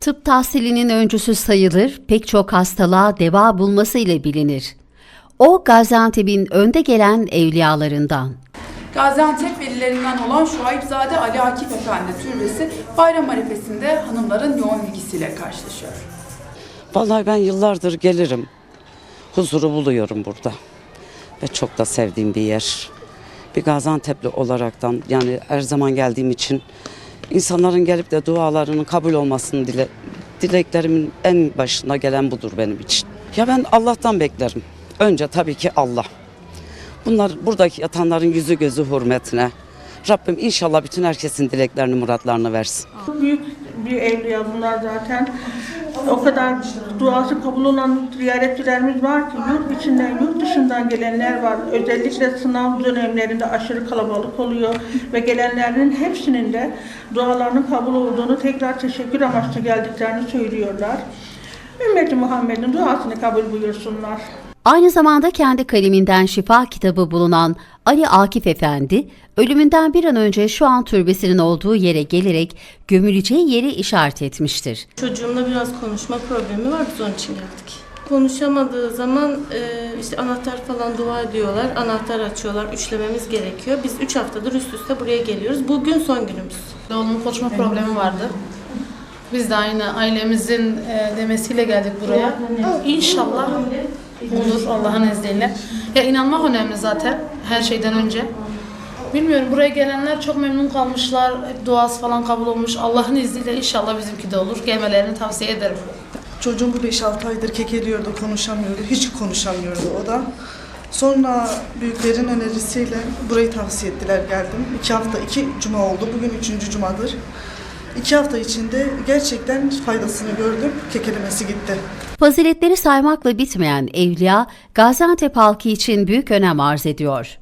Tıp tahsilinin öncüsü sayılır, pek çok hastalığa deva bulması ile bilinir. O Gaziantep'in önde gelen evliyalarından. Gaziantep velilerinden olan Şuaybzade Ali Akif Efendi Türbesi bayram arifesinde hanımların yoğun ilgisiyle karşılaşıyor. Vallahi ben yıllardır gelirim. Huzuru buluyorum burada. Ve çok da sevdiğim bir yer. Bir Gaziantep'li olaraktan yani her zaman geldiğim için insanların gelip de dualarının kabul olmasını dile, dileklerimin en başına gelen budur benim için. Ya ben Allah'tan beklerim. Önce tabii ki Allah. Bunlar buradaki yatanların yüzü gözü hürmetine. Rabbim inşallah bütün herkesin dileklerini, muratlarını versin. Büyük bir evliya bunlar zaten. O kadar duası kabul olan ziyaretçilerimiz var ki yurt içinden yurt dışından gelenler var. Özellikle sınav dönemlerinde aşırı kalabalık oluyor ve gelenlerin hepsinin de dualarının kabul olduğunu tekrar teşekkür amaçlı geldiklerini söylüyorlar. Ümmeti Muhammed'in duasını kabul buyursunlar. Aynı zamanda kendi kaleminden şifa kitabı bulunan Ali Akif Efendi, ölümünden bir an önce şu an türbesinin olduğu yere gelerek gömüleceği yeri işaret etmiştir. Çocuğumla biraz konuşma problemi var biz onun için geldik. Konuşamadığı zaman e, işte anahtar falan dua ediyorlar. Anahtar açıyorlar. Üçlememiz gerekiyor. Biz üç haftadır üst üste buraya geliyoruz. Bugün son günümüz. Oğlumun konuşma problemi vardı. Biz de aynı ailemizin e, demesiyle geldik buraya. İnşallah olur Allah'ın izniyle. Ya inanmak önemli zaten her şeyden önce. Bilmiyorum buraya gelenler çok memnun kalmışlar. Hep duası falan kabul olmuş. Allah'ın izniyle inşallah bizimki de olur. Gelmelerini tavsiye ederim. Çocuğum bu 5-6 aydır kekeliyordu, konuşamıyordu. Hiç konuşamıyordu o da. Sonra büyüklerin önerisiyle burayı tavsiye ettiler geldim. İki hafta, iki cuma oldu. Bugün üçüncü cumadır. İki hafta içinde gerçekten faydasını gördüm. Kekelemesi gitti. Faziletleri saymakla bitmeyen evliya, Gaziantep halkı için büyük önem arz ediyor.